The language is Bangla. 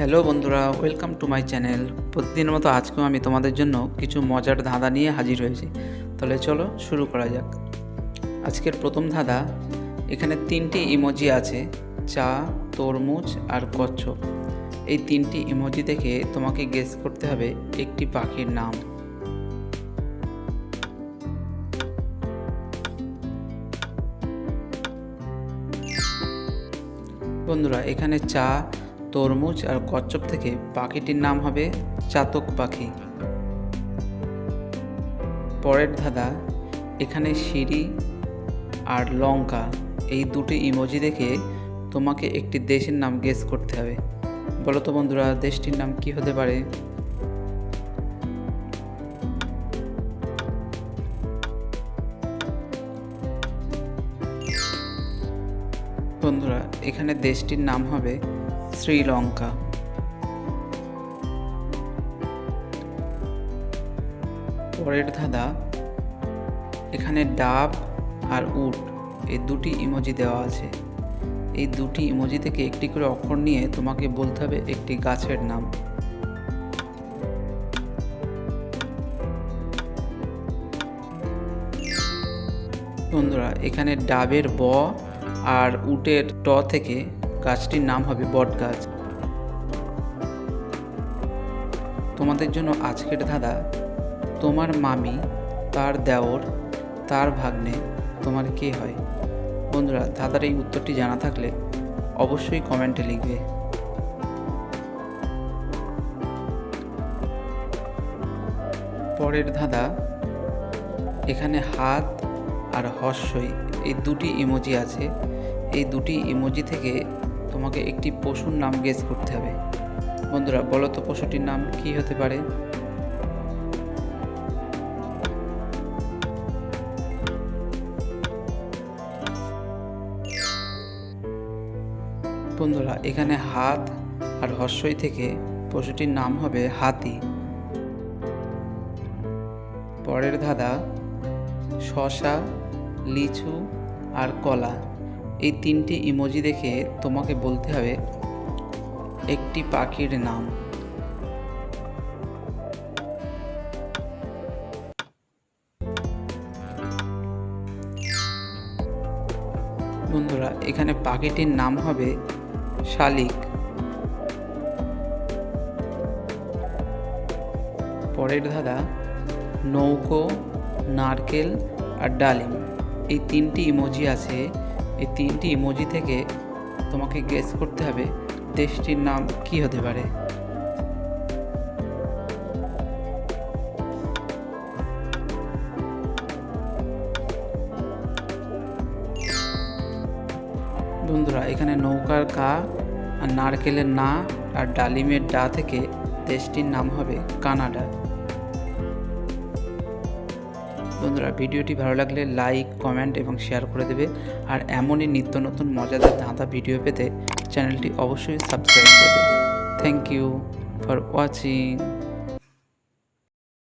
হ্যালো বন্ধুরা ওয়েলকাম টু মাই চ্যানেল প্রতিদিনের মতো আজকেও আমি তোমাদের জন্য কিছু মজার ধাঁধা নিয়ে হাজির হয়েছি। তাহলে চলো শুরু করা যাক। আজকের প্রথম ধাঁধা, এখানে তিনটি ইমোজি আছে, চা, তরমুজ আর কচ্ছপ। এই তিনটি ইমোজি দেখে তোমাকে গেস করতে হবে একটি পাখির নাম। বন্ধুরা, এখানে চা তরমুজ আর কচ্ছপ থেকে পাখিটির নাম হবে চাতক পাখি। পরের ধাঁধা, এখানে সিঁড়ি আর লঙ্কা, এই দুটি ইমোজি দেখে তোমাকে একটি দেশের নাম গেস করতে হবে। বলো তো বন্ধুরা, দেশটির নাম কি হতে পারে? বন্ধুরা, এখানে দেশটির নাম হবে শ্রীলঙ্কা পরের ধাঁধা, এখানে ডাব আর উট, এই দুটি ইমোজি দেওয়া আছে। এই দুটি ইমোজি থেকে একটি করে অক্ষর নিয়ে তোমাকে বলতে হবে একটি গাছের নাম। বন্ধুরা, এখানে ডাবের ব আর উটের ট থেকে গাছটির নাম হবে বট গাছ তোমাদের জন্য আজকের ধাঁধা, তোমার মামি, তার দেওর, তার ভাগ্নে, তোমার কে হয়? বন্ধুরা, ধাঁধার এই উত্তরটি জানা থাকলে অবশ্যই কমেন্টে লিখবে। পরের ধাঁধা, এখানে হাত আর হর্ষই, এই দুটি ইমোজি আছে। এই দুটি ইমোজি থেকে তোমাকে একটি পশুর নাম গেস করতে হবে। বন্ধুরা, বলো তো পশুটির নাম কি হতে পারে? বন্ধুরা, এখানে হাত আর হর্ষই থেকে পশুটির নাম হবে হাতি। পরের ধাঁধা, শশা, লিচু আর কলা। এই তিনটি ইমোজি দেখে তোমাকে বলতে হবে, একটি পাখির নাম। বন্ধুরা, এখানে পাখিটির নাম হবে শালিক। পরের ধাঁধা, নৌকো, নারকেল আর ডালিম। এই তিনটি ইমোজি আছে এই তিনটি ইমোজি থেকে তোমাকে গেস করতে হবে দেশটির নাম কি হতে পারে। বন্ধুরা, এখানে নৌকার কা আর নারকেলের না আর ডালিমের ডা থেকে দেশটির নাম হবে কানাডা। বন্ধুরা, ভিডিওটি ভালো লাগলে লাইক কমেন্ট এবং শেয়ার করে দেবে। আর এমনই নিত্য নতুন মজাদার ধাঁধা ভিডিও পেতে চ্যানেলটি অবশ্যই সাবস্ক্রাইব করে দেবে। Thank you for watching